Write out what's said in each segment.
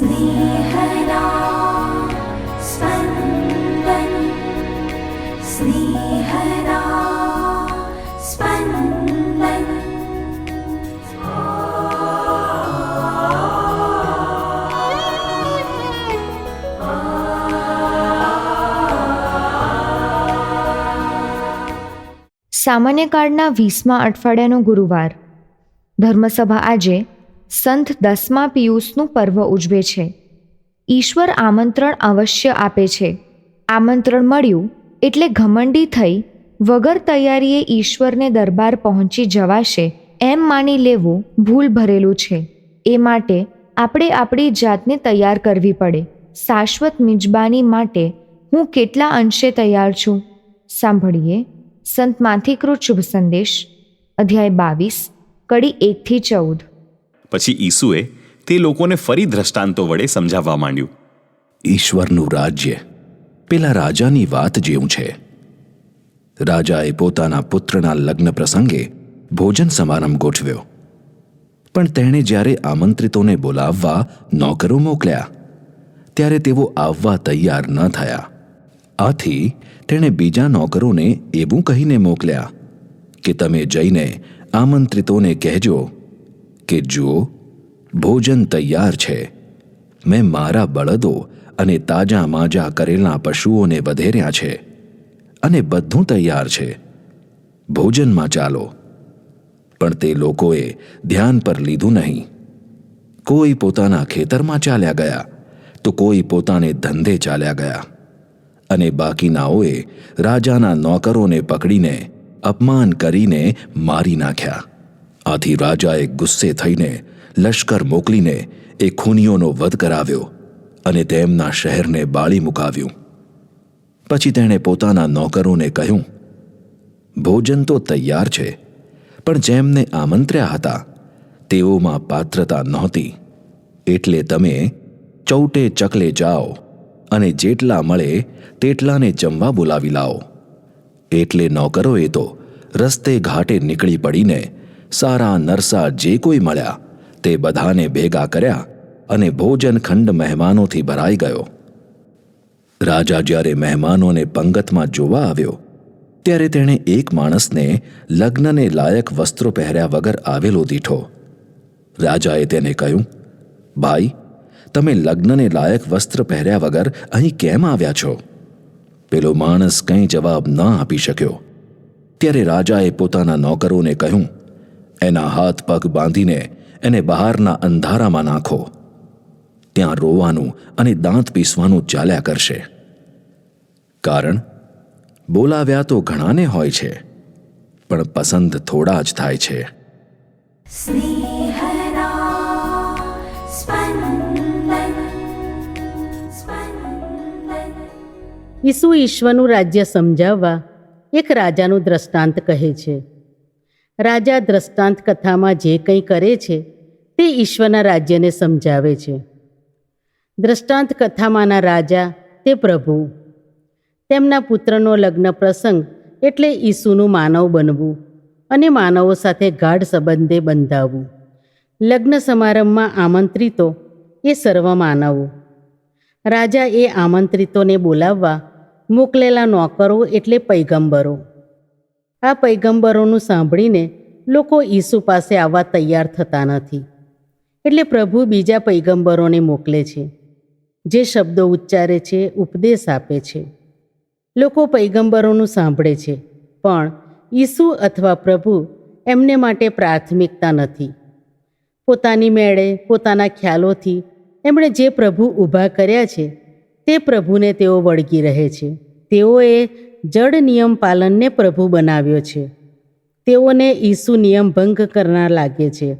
स्नेहदा स्पन्दन् स्नेहदा स्पन्दन् સામાન્ય કાળના વીસમા અઠવાડિયાનો ગુરુવાર ધર્મસભા આજે સંત દસમા પિયુષનું પર્વ ઉજવે છે. ઈશ્વર આમંત્રણ અવશ્ય આપે છે. આમંત્રણ મળ્યું એટલે ઘમંડી થઈ વગર તૈયારીએ ઈશ્વરને દરબાર પહોંચી જવાશે એમ માની લેવું ભૂલ ભરેલું છે. એ માટે આપણે આપણી જાતને તૈયાર કરવી પડે. શાશ્વત મિજબાની માટે હું કેટલા અંશે તૈયાર છું? સાંભળીએ સંત માથિકૃત શુભ સંદેશ, અધ્યાય બાવીસ, કડી એકથી ચૌદ. પછી ઈસુએ તે લોકોને ફરી દ્રષ્ટાંતો વડે સમજાવવા માંડ્યું. ઈશ્વરનું રાજ્ય પેલા રાજાની વાત જેવું છે. રાજાએ પોતાના પુત્રના લગ્ન પ્રસંગે ભોજન સમારંભ ગોઠવ્યો. પણ તેણે જ્યારે આમંત્રિતોને બોલાવવા નોકરો મોકલ્યા, ત્યારે તેઓ આવવા તૈયાર ન થયા. આથી તેણે બીજા નોકરોને એવું કહીને મોકલ્યા કે તમે જઈને આમંત્રિતોને કહેજો કે જુઓ, ભોજન તૈયાર છે. મેં મારા બળદો અને તાજા માજા કરેલા પશુઓને વધેર્યા છે અને બધું તૈયાર છે. ભોજનમાં ચાલો. પણ તે લોકોએ ધ્યાન પર લીધું નહીં. કોઈ પોતાના ખેતરમાં ચાલ્યા ગયા તો કોઈ પોતાને ધંધે ચાલ્યા ગયા અને બાકીનાઓએ રાજાના નોકરોને પકડીને અપમાન કરીને મારી નાખ્યા. આથી રાજાએ ગુસ્સે થઈને લશ્કર મોકલીને એ ખૂનીઓનો વધ કરાવ્યો અને તેમના શહેરને બાળી મુકાવ્યું. પછી તેણે પોતાના નોકરોને કહ્યું, ભોજન તો તૈયાર છે, પણ જેમને આમંત્ર્યા હતા, તેઓમાં પાત્રતા નહોતી. એટલે તમે ચૌટે ચકલે જાઓ અને જેટલા મળે તેટલાને જમવા બોલાવી લાવો એટલે નોકરોએ તો રસ્તે ઘાટે નીકળી પડીને સારા નરસા જે કોઈ મળ્યા, તે બધાને ભેગા કર્યા અને ભોજન ખંડ મહેમાનોથી ભરાઈ ગયો. રાજા જ્યારે મહેમાનોને પંગતમાં જોવા આવ્યો, ત્યારે તેણે એક માણસને લગ્નને લાયક વસ્ત્રો પહેર્યા વગર આવેલો દીઠો. રાજાએ તેને કહ્યું, ભાઈ, તમે લગ્નને લાયક વસ્ત્ર પહેર્યા વગર અહીં કેમ આવ્યા છો? પેલો માણસ કંઈ જવાબ ન આપી શક્યો. ત્યારે રાજાએ પોતાના નોકરોને કહ્યું એના હાથ પગ બાંધીને એને બહારના અંધારામાં નાખો. ત્યાં રોવાનું અને દાંત પીસવાનું ચાલ્યા કરશે. કારણ બોલાવ્યા તો ઘણાને હોય છે પણ પસંદ થોડા જ થાય છે. ઈસુ ઈશ્વરનું રાજ્ય સમજાવવા એક રાજાનું દ્રષ્ટાંત કહે છે. રાજા દ્રષ્ટાંત કથામાં જે કંઈ કરે છે, તે ઈશ્વરના રાજ્યને સમજાવે છે. દ્રષ્ટાંત કથામાંના રાજા તે પ્રભુ. તેમના પુત્રનો લગ્ન પ્રસંગ એટલે ઈસુનું માનવ બનવું અને માનવો સાથે ગાઢ સંબંધે બંધાવવું. લગ્ન સમારંભમાં આમંત્રિતો એ સર્વ માનવો. રાજા એ આમંત્રિતોને બોલાવવા મોકલેલા નોકરો એટલે પૈગંબરો. આ પૈગંબરોનું સાંભળીને લોકો ઈસુ પાસે આવવા તૈયાર થતા નથી. એટલે પ્રભુ બીજા પૈગંબરોને મોકલે છે, જે શબ્દો ઉચ્ચારે છે, ઉપદેશ આપે છે. લોકો પૈગંબરોનું સાંભળે છે, પણ ઈસુ અથવા પ્રભુ એમને માટે પ્રાથમિકતા નથી. પોતાની મેળે, પોતાના ખ્યાલોથી એમણે જે પ્રભુ ઊભા કર્યા છે, તે પ્રભુને તેઓ વળગી રહે છે. તેઓએ જડ નિયમ પાલનને પ્રભુ બનાવ્યો છે. તેઓને ઈસુ નિયમ ભંગ કરનાર લાગે છે.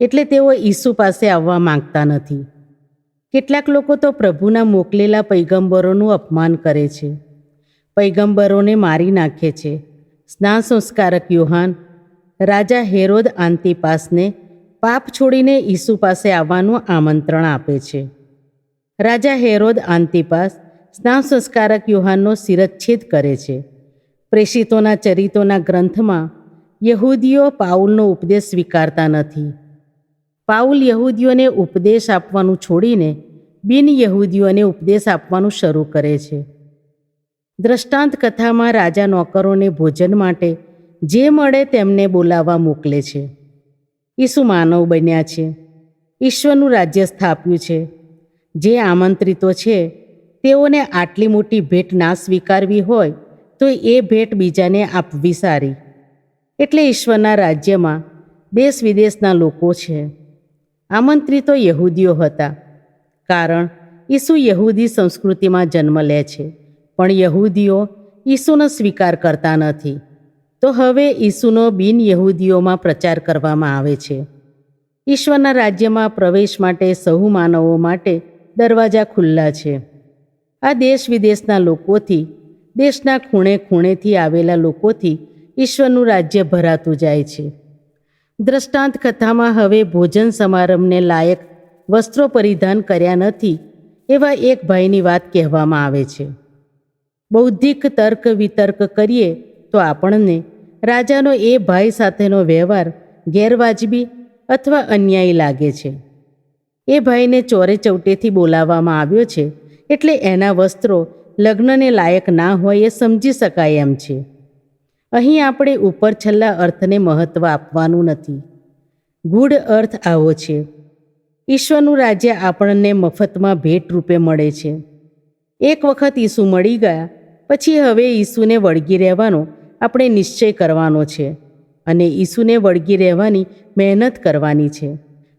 એટલે તેઓ ઈસુ પાસે આવવા માંગતા નથી. કેટલાક લોકો તો પ્રભુના મોકલેલા પૈગંબરોનું અપમાન કરે છે. પૈગંબરોને મારી નાખે છે. સ્નાન સંસ્કારક યુહાન, રાજા હેરોદ આંતિપાસને પાપ છોડીને ઈસુ પાસે આવવાનું આમંત્રણ આપે છે. રાજા હેરોદ આંતિપાસ સ્નાન સંસ્કારક યુહાનનો શિરચ્છેદ કરે છે. પ્રેષિતોના ચરિતોના ગ્રંથમાં યહૂદીઓ પાઉલનો ઉપદેશ સ્વીકારતા નથી. પાઉલ યહૂદીઓને ઉપદેશ આપવાનું છોડીને બિન યહૂદીઓને ઉપદેશ આપવાનું શરૂ કરે છે. દ્રષ્ટાંત કથામાં રાજા નોકરોને ભોજન માટે જે મળે તેમને બોલાવવા મોકલે છે. ઈસુ માનવ બન્યા છે. ઈશ્વરનું રાજ્ય સ્થાપ્યું છે. જે આમંત્રિતો છે તેઓને આટલી મોટી ભેટ ના સ્વીકારવી હોય, તો એ ભેટ બીજાને આપવી સારી એટલે ઈશ્વરના રાજ્યમાં દેશ વિદેશના લોકો છે. આમંત્રિતો યહૂદીઓ હતા. કારણ ઈસુ યહૂદી સંસ્કૃતિમાં જન્મ લે છે. પણ યહૂદીઓ ઈસુનો સ્વીકાર કરતા નથી. તો હવે ઈસુનો બિન યહૂદીઓમાં પ્રચાર કરવામાં આવે છે. ઈશ્વરના રાજ્યમાં પ્રવેશ માટે સહુ માનવો માટે દરવાજા ખુલ્લા છે. આ દેશ વિદેશના લોકોથી, દેશના ખૂણે ખૂણેથી આવેલા લોકોથી ઈશ્વરનું રાજ્ય ભરાતું જાય છે. દ્રષ્ટાંત કથામાં હવે ભોજન સમારંભને લાયક વસ્ત્રો પરિધાન કર્યા નથી એવા એક ભાઈની વાત કહેવામાં આવે છે. બૌદ્ધિક તર્ક વિતર્ક કરીએ તો આપણને રાજાનો એ ભાઈ સાથેનો વ્યવહાર ગેરવાજબી અથવા અન્યાયી લાગે છે. એ ભાઈને ચોરે ચૌટેથી બોલાવવામાં આવ્યો છે એટલે એના વસ્ત્રો લગ્નને લાયક ના હોય એ સમજી શકાય એમ છે. અહીં આપણે ઉપર છેલ્લા અર્થને મહત્ત્વ આપવાનું નથી. ગૂઢ અર્થ આવો છે. ઈશ્વરનું રાજ્ય આપણને મફતમાં ભેટ રૂપે મળે છે. એક વખત ઈસુ મળી ગયા, પછી હવે ઈસુને વળગી રહેવાનો આપણે નિશ્ચય કરવાનો છે અને ઈસુને વળગી રહેવાની મહેનત કરવાની છે.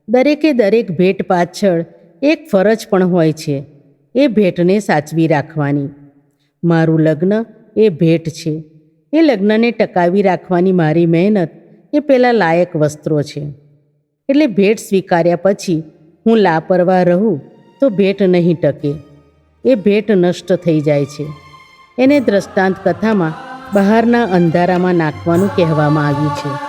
દરેકે દરેક ભેટ પાછળ એક ફરજ પણ હોય છે. એ ભેટને સાચવી રાખવાની. મારું લગ્ન એ ભેટ છે. એ લગ્નને ટકાવી રાખવાની મારી મહેનત એ પેલા લાયક વસ્ત્રો છે. એટલે ભેટ સ્વીકાર્યા પછી હું લાપરવાહ રહું તો ભેટ નહીં ટકે. એ ભેટ નષ્ટ થઈ જાય છે. એને દ્રષ્ટાંત કથામાં બહારના અંધારામાં નાખવાનું કહેવામાં આવ્યું છે.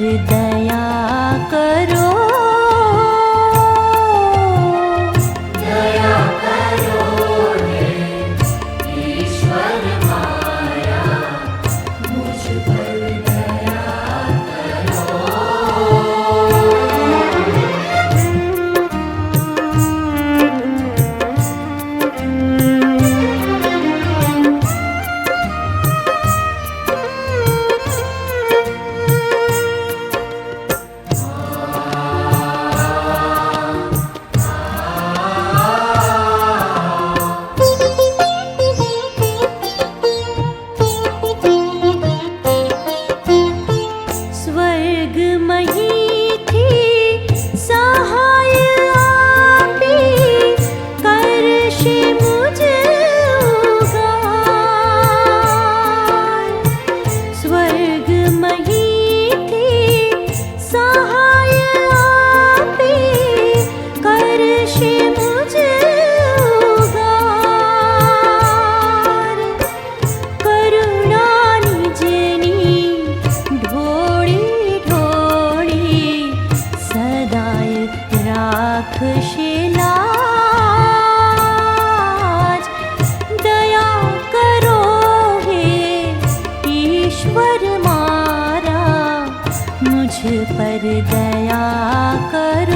પર पर मारा मुझ पर दया कर